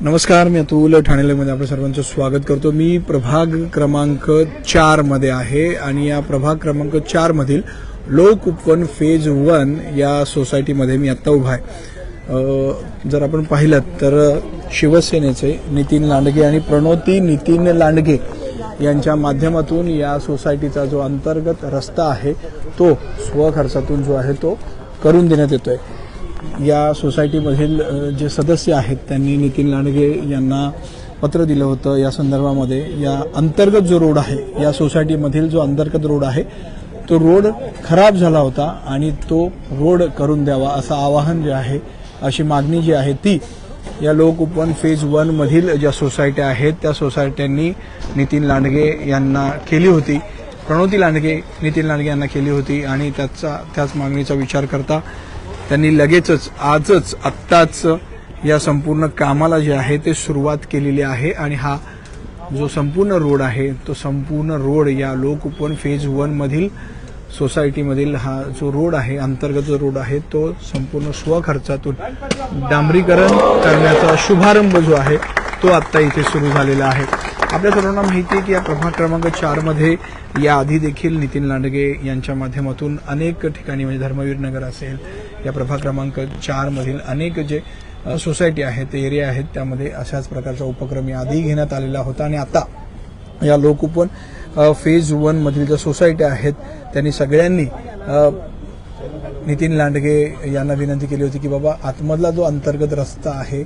नमस्कार मी अतुल ठाणेमध्ये आपल्या सर्वांचं स्वागत करतो. मी प्रभाग क्रमांक चारमध्ये आहे आणि या प्रभाग क्रमांक चार मधील लोक उपवन फेज वन या सोसायटीमध्ये मी आत्ता उभा आहे. जर आपण पाहिलं तर शिवसेनेचे नितीन लांडगे आणि प्रणोती नितीन लांडगे यांच्या माध्यमातून या सोसायटीचा जो अंतर्गत रस्ता आहे तो स्वखर्चातून जो आहे तो करून देण्यात येतोय. या सोसायटीमधील जे सदस्य आहेत त्यांनी नितीन लांडगे यांना पत्र दिलं होतं या संदर्भामध्ये. या अंतर्गत जो रोड आहे या सोसायटीमधील जो अंतर्गत रोड आहे तो रोड खराब झाला होता आणि तो रोड करून द्यावा असं आवाहन जे आहे अशी मागणी जी आहे ती या लोक उपवन फेज वन मधील ज्या सोसायट्या आहेत त्या सोसायट्यांनी नितीन लांडगे यांना केली होती. प्रणोती लांडगे नितीन लांडगे यांना केली होती आणि त्याचा त्याच मागणीचा विचार करता त्यांनी लगेचच आजच आत्ताच या संपूर्ण कामाला जे आहे ते सुरुवात केलेली आहे आणि हा जो संपूर्ण रोड आहे तो संपूर्ण रोड या लोक फेज वन मधील सोसायटीमधील हा जो रोड आहे अंतर्गत जो रोड आहे तो संपूर्ण स्वखर्चातून डांबरीकरण करण्याचा शुभारंभ जो आहे तो आत्ता इथे सुरू झालेला आहे. आपल्या सर्वांना माहिती आहे की या प्रभाग क्रमांक चारमध्ये याआधी देखील नितीन लांडगे यांच्या माध्यमातून अनेक ठिकाणी म्हणजे धर्मवीर नगर असेल या प्रभाग क्रमांक चार मधील अनेक जे सोसायटी आहेत एरिया आहेत त्यामध्ये अशाच प्रकारचा उपक्रम याआधी घेण्यात आलेला होता. आणि आता या लोकउपवन फेज वन मधील ज्या सोसायट्या आहेत त्यांनी सगळ्यांनी नितीन लांडगे यांना विनंती केली होती की बाबा आतमधला जो अंतर्गत रस्ता आहे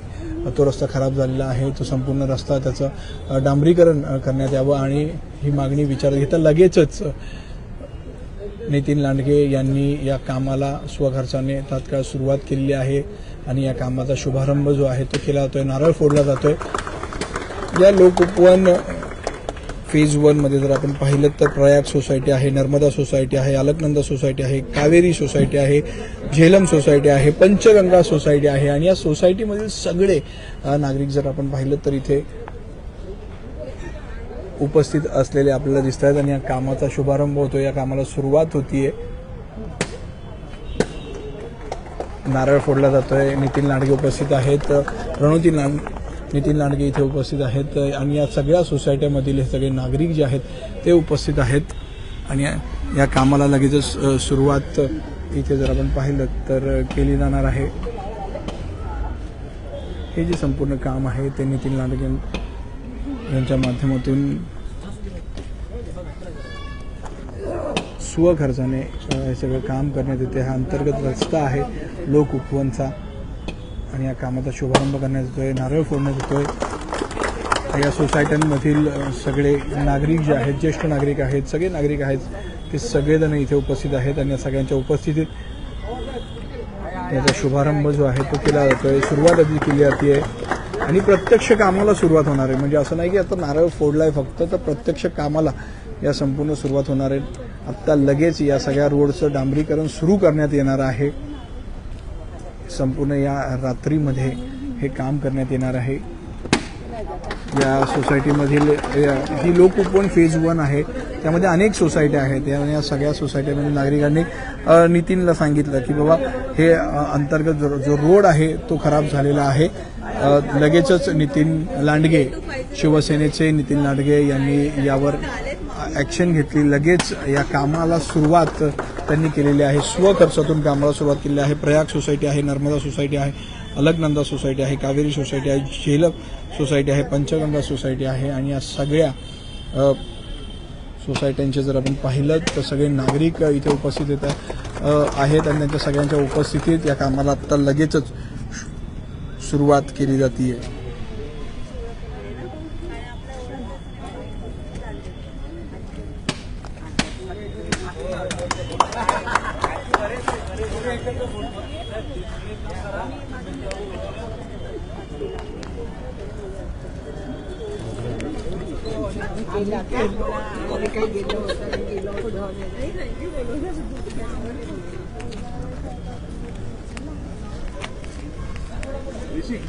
तो रस्ता खराब झालेला आहे तो संपूर्ण रस्ता त्याचं डांबरीकरण करण्यात यावं. आणि ही मागणी विचारात घेता लगेचच नितीन लांडगे यांनी या कामाला स्वखर्चाने तात्काळ सुरुवात केलेली आहे आणि या कामाचा शुभारंभ जो आहे तो केला जातोय नारळ फोडला जातोय. या लोकउपवन फेज वनमध्ये जर आपण पाहिलं तर प्रयाग सोसायटी आहे नर्मदा सोसायटी आहे अलकनंदा सोसायटी आहे कावेरी सोसायटी आहे झेलम सोसायटी आहे पंचगंगा सोसायटी आहे आणि या सोसायटीमधील सगळे नागरिक जर आपण पाहिलं तर इथे उपस्थित असलेले आपल्याला दिसत आहेत आणि या कामाचा शुभारंभ होतो या कामाला सुरुवात होतीये. नारळ फोडला जातोय नितीन लांडगे उपस्थित आहेत. प्रणोती लांड नितीन लांडगे इथे उपस्थित आहेत. आणि या सगळ्या सोसायट्यामधील हे सगळे नागरिक जे आहेत ते उपस्थित आहेत. आणि या- कामाला लगेचच सुरुवात इथे जर आपण पाहिलं तर केली जाणार आहे. हे जे संपूर्ण काम आहे ते नितीन लांडगे यांच्या माध्यमातून स्वखर्चाने हे सगळं काम करण्यात येते. हा अंतर्गत रस्ता आहे लोक उपवनचा आणि या कामाचा शुभारंभ करण्यात येतोय नारळ फोडण्यात येतोय. या सोसायट्यांमधील सगळे नागरिक जे आहेत ज्येष्ठ नागरिक आहेत सगळे नागरिक आहेत ते सगळेजण इथे उपस्थित आहेत आणि या सगळ्यांच्या उपस्थितीत याचा शुभारंभ जो आहे तो केला जातोय. सुरुवात आधी केली जाते आणि प्रत्यक्ष कामाला सुरुवात होणार आहे. म्हणजे असं नाही की आता नारळ फोडलाय फक्त तर प्रत्यक्ष कामाला या संपूर्ण सुरुवात होणार आहे. आत्ता लगेच या सगळ्या रोडचं डांबरीकरण सुरू करण्यात येणार आहे. संपूर्ण या रात्रीमध्ये हे काम करण्यात येणार आहे. या सोसायटीमधील या- ही लोकउपवन फेज वन आहे. त्यामध्ये अनेक सोसायट्या आहेत. या या सगळ्या सोसायट्यामध्ये नागरिकांनी नितीनला सांगितलं की बाबा हे अंतर्गत जो रोड आहे तो खराब झालेला आहे. लगेचच नितीन लांडगे शिवसेनेचे नितीन लांडगे यांनी यावर ॲक्शन घेतली. लगेच या कामाला सुरुवात त्यांनी केलेली आहे. स्वखर्चातून कामाला सुरुवात केलेली आहे. प्रयाग सोसायटी आहे नर्मदा सोसायटी आहे अलगनंदा सोसायटी आहे कावेरी सोसायटी आहे झेलक सोसायटी आहे पंचगंगा सोसायटी आहे आणि या सगळ्या सोसायट्यांचे जर आपण पाहिलं तर सगळे नागरिक इथे उपस्थित येत आहेत आणि त्यांच्या सगळ्यांच्या उपस्थितीत या कामाला आत्ता लगेचच सुरुवात केली जाते 외식.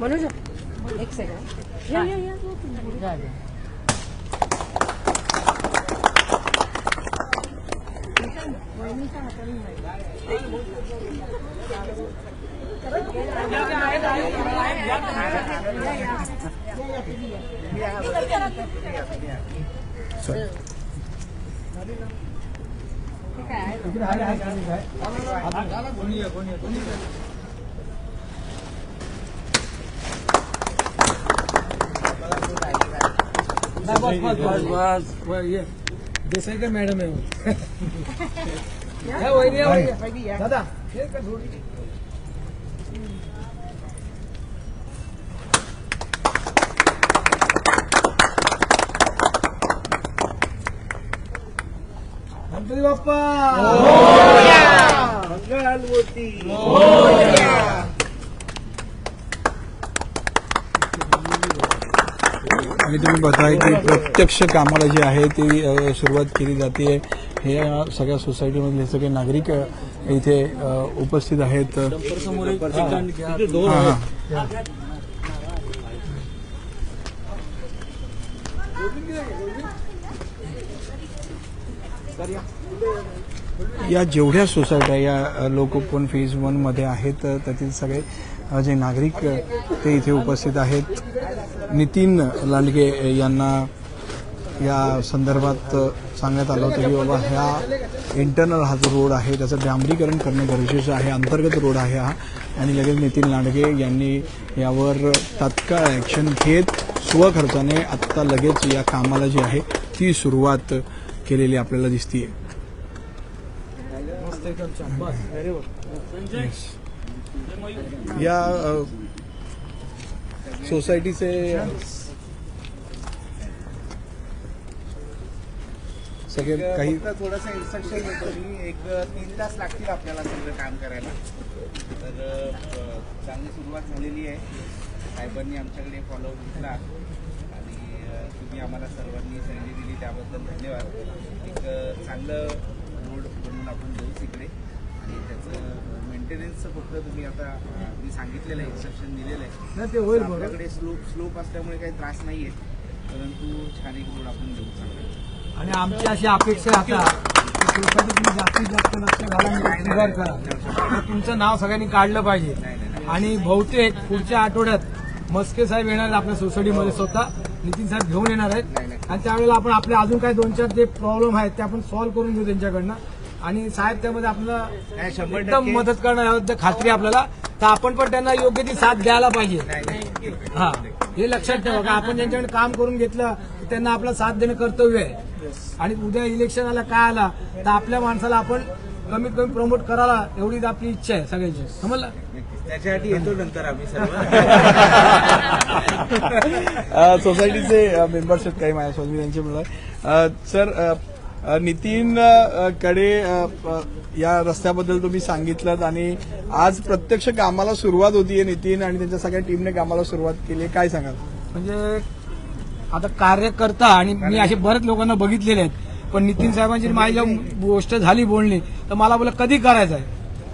मनोज एक सेकंड या या या चल. देसाई का मॅडम आहे वो. या वहिनी, या वहिनी. दादा हे का थोडी? गणपती बाप्पा। मंगळमूर्ती आणि तुम्ही बघताय की प्रत्यक्ष कामाला जी आहे ती सुरुवात केली जाते. हे या सगळ्या सोसायटीमधले सगळे नागरिक इथे उपस्थित आहेत. या जेवढ्या सोसायट्या या अ, लोकोपवन फेज वनमध्ये आहेत त्यातील सगळे जे नागरिक ते इथे उपस्थित आहेत नितीन लांडगे अ, यांना या संदर्भात सांगण्यात आलं होतं की बाबा ह्या इंटरनल हा जो रोड आहे त्याचं डांबरीकरण करणं गरजेचं आहे अंतर्गत रोड आहे हा. आणि लगेच नितीन लांडगे यांनी यावर तात्काळ ॲक्शन घेत स्वखर्चाने आत्ता लगेच या कामाला जी आहे ती सुरुवात केलेली आपल्याला दिसतीये. या सोसायटीचे सगळे काही थोडंसं इन्स्ट्रक्शन देतो मी. एक तीन तास लागतील आपल्याला सगळं काम करायला. तर चांगली सुरुवात झालेली आहे. साहेबांनी आमच्याकडे फॉलो घेतला. आणि तुम्ही आम्हाला सर्वांनी संधी दिली त्याबद्दल धन्यवाद. एक चांगलं रोड बनवून आपण जाऊ तिकडे. आणि त्याचं मेंटेनन्सचं फक्त तुम्ही आता मी सांगितलेलं आहे इन्स्ट्रक्शन दिलेलं आहे. ते होईल आपल्याकडे स्लोप स्लोप असल्यामुळे काही त्रास नाही आहे परंतु छान एक रोड आपण देऊ चांगला आणि आमची अशी अपेक्षा आता. तुम्ही जास्तीत जास्त लक्ष घाला सुधार करा. तुमचं नाव सगळ्यांनी काढलं पाहिजे. आणि बहुतेक पुढच्या आठवड्यात मस्के साहेब येणार आहेत आपल्या सोसायटीमध्ये स्वतः. नितीन साहेब घेऊन येणार आहेत. आणि त्यावेळेला आपण आपले अजून काही दोन चार जे प्रॉब्लेम आहेत ते आपण सॉल्व्ह करून घेऊ त्यांच्याकडनं. आणि साहेब त्यामध्ये आपल्याला शंभर एकदम. मदत करणार याबद्दल खात्री आपल्याला. तर आपण पण त्यांना योग्य ती साथ द्यायला पाहिजे. हा. हे लक्षात ठेवा का आपण ज्यांच्याकडे काम करून घेतलं त्यांना आपला साथ देणं कर्तव्य आहे. आणि उद्या इलेक्शन आला काय आला तर आपल्या माणसाला आपण कमीत कमी प्रमोट करायला एवढीच आपली इच्छा आहे सगळ्यांची. समजलं? त्याच्यासाठी येतो नंतर आम्ही सर्व. सोसायटीचे मेंबर्स आहेत काही माझ्यासोबत मी त्यांचे म्हणलं सर नितीन कडे या रस्त्याबद्दल तुम्ही सांगितलं आणि आज प्रत्यक्ष कामाला सुरुवात होतीये नितीन आणि त्यांच्या सगळ्या टीमने कामाला सुरुवात केली आहे. काय सांगाल? म्हणजे आता कार्यकर्ता आणि मी असे बरेच लोकांना बघितलेले आहेत. पण नितीन साहेबांची माझी गोष्ट झाली बोलणी तर मला बोला कधी करायचं आहे?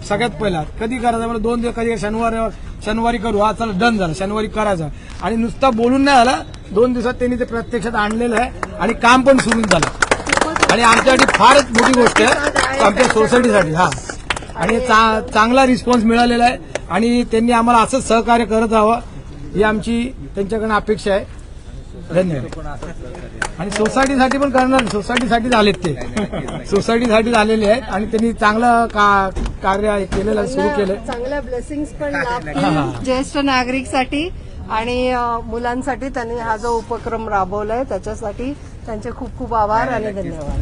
सगळ्यात पहिला कधी करायचं मला दोन दिवस कधी शनिवार शनिवारी करू. हा चला डन झालं. शनिवारी करायचं आणि नुसता बोलून नाही झाला. दोन दिवसात त्यांनी ते प्रत्यक्षात आणलेलं आहे आणि काम पण सुरू झालं. आणि आमच्यासाठी फारच मोठी गोष्ट आहे. आमच्या सोसायटीसाठी हा. आणि चांगला रिस्पॉन्स मिळालेला आहे. आणि त्यांनी आम्हाला असंच सहकार्य करत राहावं ही आमची त्यांच्याकडनं अपेक्षा आहे. धन्यवाद आणि सोसायटीसाठी पण करणार सोसायटीसाठी झालेत ते. सोसायटीसाठी झालेले आहेत आणि त्यांनी चांगलं का- कार्य केलेलं सुरू केलंय. चांगल्या ब्लेसिंग्स पण. लाभतील ज्येष्ठ नागरिकसाठी आणि मुलांसाठी त्यांनी हा जो उपक्रम राबवलाय त्याच्यासाठी त्यांचे खूप खूप आभार आणि धन्यवाद.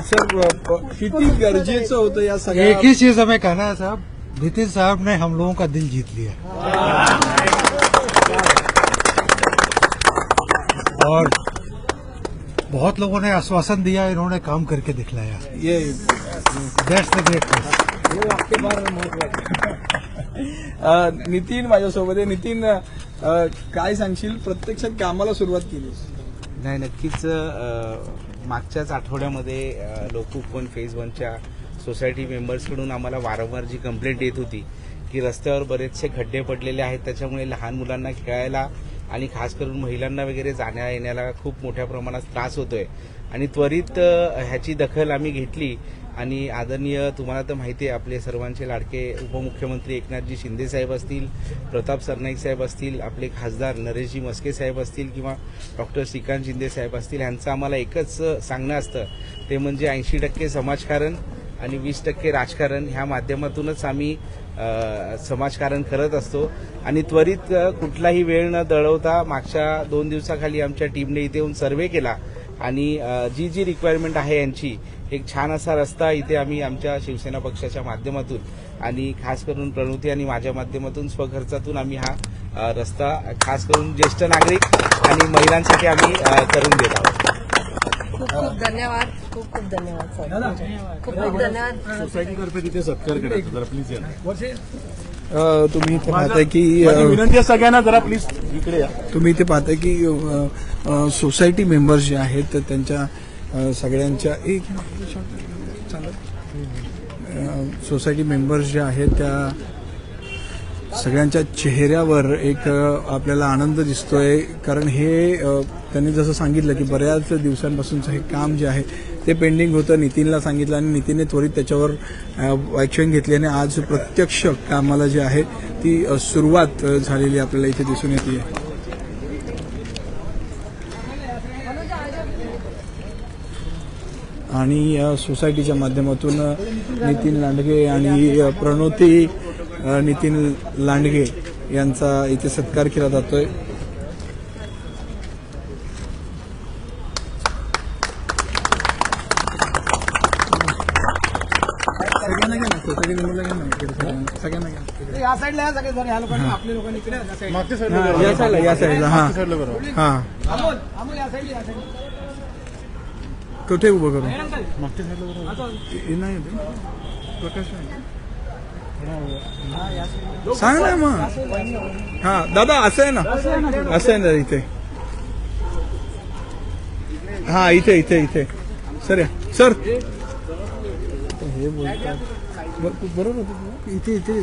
सर किती गरजेचं होतं या एक सगळ्या ही चीज हमें कहना है साहब नितिन साहब ने हम लोगों का दिल जीत लिया। और बहुत लोगों ने आश्वासन दिया इन्होंने काम करके दिखलाया। ये दैट्स द हे। अ, नितीन माझ्यासोबत आहे. नितीन काय सांगशील? प्रत्यक्षात कामाला सुरुवात केली. नाही नक्कीच मागच्याच आठवड्यामध्ये लोकउपवन फेज वनच्या सोसायटी मेंबर्सकडून आम्हाला वारंवार जी कंप्लेंट येत होती की रस्त्यावर बरेचसे खड्डे पडलेले आहेत त्याच्यामुळे लहान मुलांना खेळायला आणि खास करून महिलांना वगैरे जाण्या येण्याला खूप मोठ्या प्रमाणात त्रास होतोय. आणि त्वरित ह्याची दखल आम्ही घेतली. आणि आदरणीय तुम्हाला तर माहिती आहे आपले सर्वांचे लाडके उपमुख्यमंत्री एकनाथजी शिंदे साहेब असतील प्रताप सरनाईक साहेब असतील आपले खासदार नरेशजी मस्के साहेब असतील किंवा डॉक्टर श्रीकांत शिंदे साहेब असतील ह्यांचं आम्हाला एकच सांगणं असतं. ते म्हणजे ऐंशी टक्के समाजकारण आणि वीस टक्के राजकारण ह्या माध्यमातूनच आम्ही समाजकारण करत असतो. आणि त्वरित कुठलाही वेळ न दळवता मागच्या दोन दिवसाखाली आमच्या टीमने इथे येऊन सर्वे केला. आणि जी जी रिक्वायरमेंट आहे यांची एक छान असा रस्ता इथे आम्ही आमच्या शिवसेना पक्षाच्या माध्यमातून आणि खास करून प्रणुती आणि माझ्या माध्यमातून स्वखर्चातून आम्ही हा रस्ता खास करून ज्येष्ठ नागरिक आणि महिलांसाठी आम्ही करून देत आहोत. खूप खूप धन्यवाद. खूप खूप धन्यवाद सर. खूप खूप धन्यवाद. सोसायटीतर्फे तिथे सत्कार करायचा जरा प्लीज या. वर्षे. अ, तुम्ही इथे पाहताय की अ, विनंती आहे सगळ्यांना जरा प्लीज इकडे या. तुम्ही इथे पाहताय की अ, अ, सोसायटी मेंबर्स जे आहेत तर त्यांच्या अ, सगळ्यांच्या एक. अ, सोसायटी मेंबर्स ज्या आहेत त्या सगळ्यांच्या चेहऱ्यावर एक अ, आपल्याला आनंद दिसतोय. कारण हे अ, त्यांनी जसं सांगितलं की बऱ्याच दिवसांपासूनचं हे काम जे आहे ते पेंडिंग होतं. नितीनला सांगितलं आणि नितीनने त्वरित त्याच्यावर ॲक्शन घेतली आणि आज प्रत्यक्ष कामाला जी आहे ती सुरुवात झालेली आपल्याला इथे दिसून येते. आणि या सोसायटीच्या माध्यमातून नितीन लांडगे आणि प्रणोती नितीन लांडगे यांचा इथे सत्कार केला जातोय सगळ्यांना घ्या ना सोसायटी मेंबरला घ्या ना इकडे सगळ्यांना सगळ्यांना घ्या इकडे. या साईडला या सगळे जण या लोकांनी आपल्या लोकांनी इकडे या साईडला. मागच्या या साईडला या साईडला. हा. बरोबर हा अमोल अमोल या साईडला या साईडला. कुठे उभं करू? मागच्या बरोबर हे नाही आहे. सांग ना मग. हा दादा असं आहे ना. असं आहे ना इथे. हा इथे इथे इथे. सर या. सर. हे बोलतात. बरोबर होतं. इथे इथे.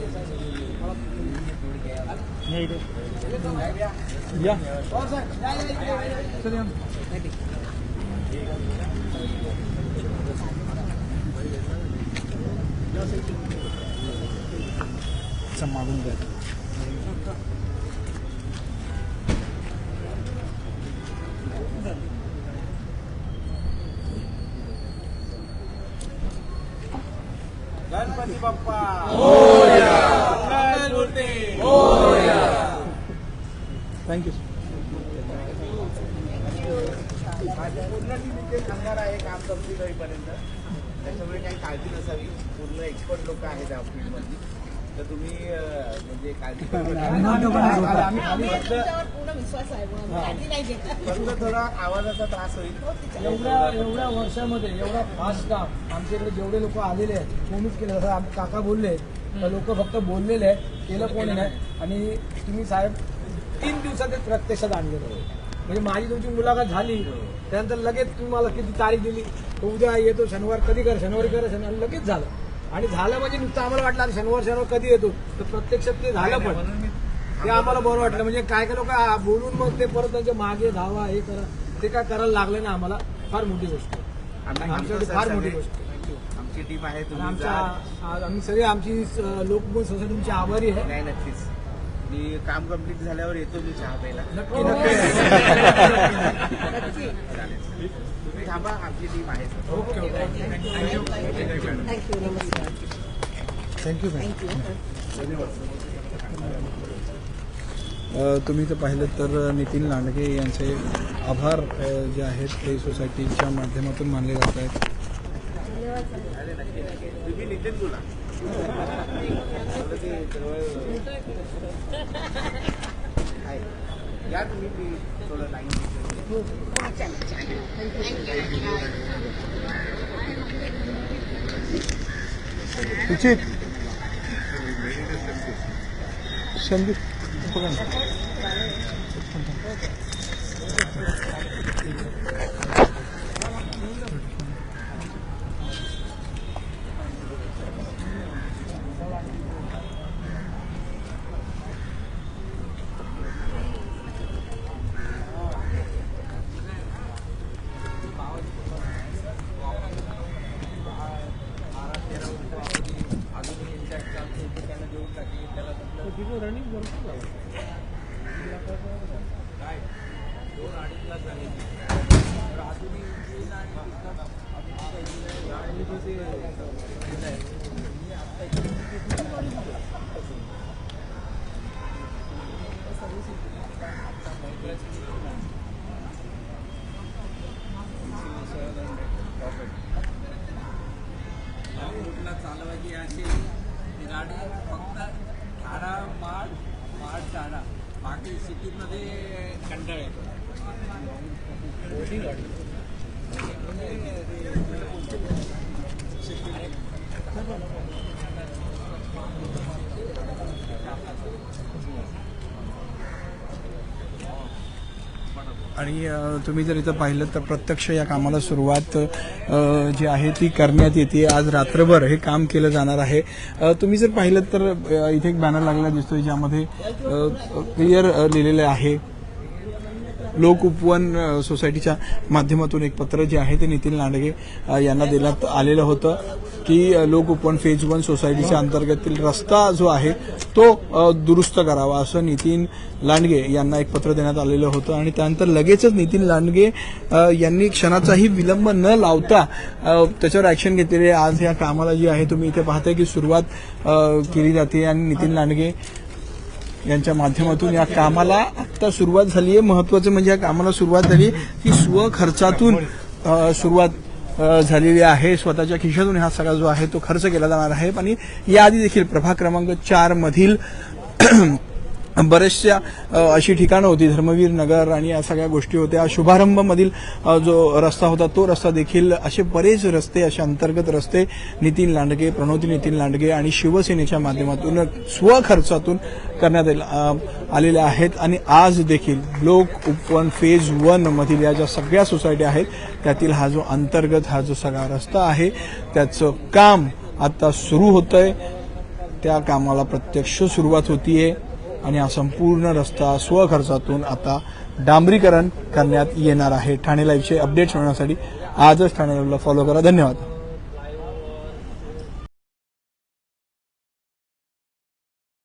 आ जाइए या और सर या, या, या, या, या। चल या. अच्छा, मागून द्या गणपती बाप्पा माझ्या पूर्ण टीम इथे सांगणार आहे काम कंप्लीट होईपर्यंत त्याच्यामुळे काही काळजी नसावी पूर्ण एक्सपर्ट लोक आहेत त्या फील्डमध्ये तर तुम्ही म्हणजे काळजी फक्त थोडा आवाजाचा त्रास होईल एवढ्या एवढ्या वर्षामध्ये एवढा फास्ट काम आमच्याकडे जेवढे लोक आलेले आहेत कोणीच केलं जसं आम- काका बोलले लोक फक्त बोललेले आहेत. केलं कोणी नाही आणि तुम्ही साहेब तीन दिवसात ते प्रत्यक्षात आणलेलं म्हणजे माझी तुमची मुलाखत झाली त्यानंतर लगेच तुम्ही मला किती तारीख दिली तो उद्या येतो शनिवार कधी कर शनिवारी कर शनिवार लगेच झालं. आणि झालं म्हणजे नुसतं आम्हाला वाटलं शनिवार शनिवार कधी येतो? तर प्रत्यक्षात ते झालं पण. ते आम्हाला बरं वाटलं. म्हणजे काय काय लोक बोलून मग ते परत त्यांच्या मागे धावा हे करा. ते काय करायला लागलं ना आम्हाला फार मोठी गोष्ट. आमच्यासाठी घेतो फार मोठी. गोष्ट. आमची टीम आहे आमच्या आम्ही सगळे आमची लोकमत सोसायटीची आभारी आहे. नक्कीच. आणि काम कंप्लीट झाल्यावर येतो मी चहा प्यायला नक्की. नक्की. चालेल तुम्ही थांबा आमची टीम आहे. Okay okay. थँक्यू नमस्कार थैंक यू मैम अ, तुम्ही तर पाहिलं तर नितीन लांडगे यांचे आभार जे आहेत ते सोसायटीच्या माध्यमातून मानले जात आहेत. उचित नितीन बोला आहे. संदीप चालवायची असेल गाडी फक्त ठाणा माड माड ठाणा बाकी सिटीमध्ये कंटाळ येतो आणि तुम्ही जर इथं पाहिलं तर प्रत्यक्ष या कामाला सुरुवात जी आहे ती करण्यात येते. आज रात्रभर हे काम केलं जाणार आहे. तुम्ही जर पाहिलं तर इथे एक बॅनर लागलेला दिसतोय ज्यामध्ये क्लिअर लिहिलेलं आहे. लोक उपवन सोसायटीच्या माध्यमातून एक पत्र जे आहे ते नितीन लांडगे यांना देण्यात आलेलं होतं की लोक उपवन फेज वन सोसायटीच्या अंतर्गतील रस्ता जो आहे तो दुरुस्त करावा असं नितीन लांडगे यांना एक पत्र देण्यात आलेलं होतं. आणि त्यानंतर लगेचच नितीन लांडगे यांनी क्षणाचाही विलंब न लावता त्याच्यावर ऍक्शन घेतलेली. आज या कामाला जी आहे तुम्ही इथे पाहताय की सुरुवात केली जाते. आणि नितीन लांडगे यांच्या माध्यमातून या कामाला आता सुरुवात झाली आहे महत्वाचं म्हणजे या कामाला सुरुवात झाली. ही स्वखर्चातून सुरुवात झालेली आहे. स्वतःच्या खिशातून हा सगळा जो आहे तो खर्च केला जाणार आहे. आणि याआधी देखील प्रभाग क्रमांक चार मधील बरेचशा अशी ठिकाणं होती. धर्मवीर नगर आणि या सगळ्या गोष्टी होत्या. शुभारंभ मधील जो रस्ता होता तो रस्ता देखील असे बरेच रस्ते असे अंतर्गत रस्ते नितीन लांडगे प्रणोती नितीन लांडगे आणि शिवसेनेच्या माध्यमातून स्वखर्चातून करण्यात आले- आलेले आहेत. आणि आज देखील लोक उपवन फेज वन मधील या ज्या सगळ्या सोसायटी आहेत त्यातील हा जो अंतर्गत हा जो सगळा रस्ता आहे त्याचं काम आता सुरू होतंय. त्या कामाला प्रत्यक्ष सुरुवात होतीये. आणि हा संपूर्ण रस्ता स्वखर्चातून आता डांबरीकरण करण्यात येणार आहे. ठाणे लाईव्हचे अपडेट्स मिळवण्यासाठी आजच ठाणे लाईव्हला फॉलो करा. धन्यवाद.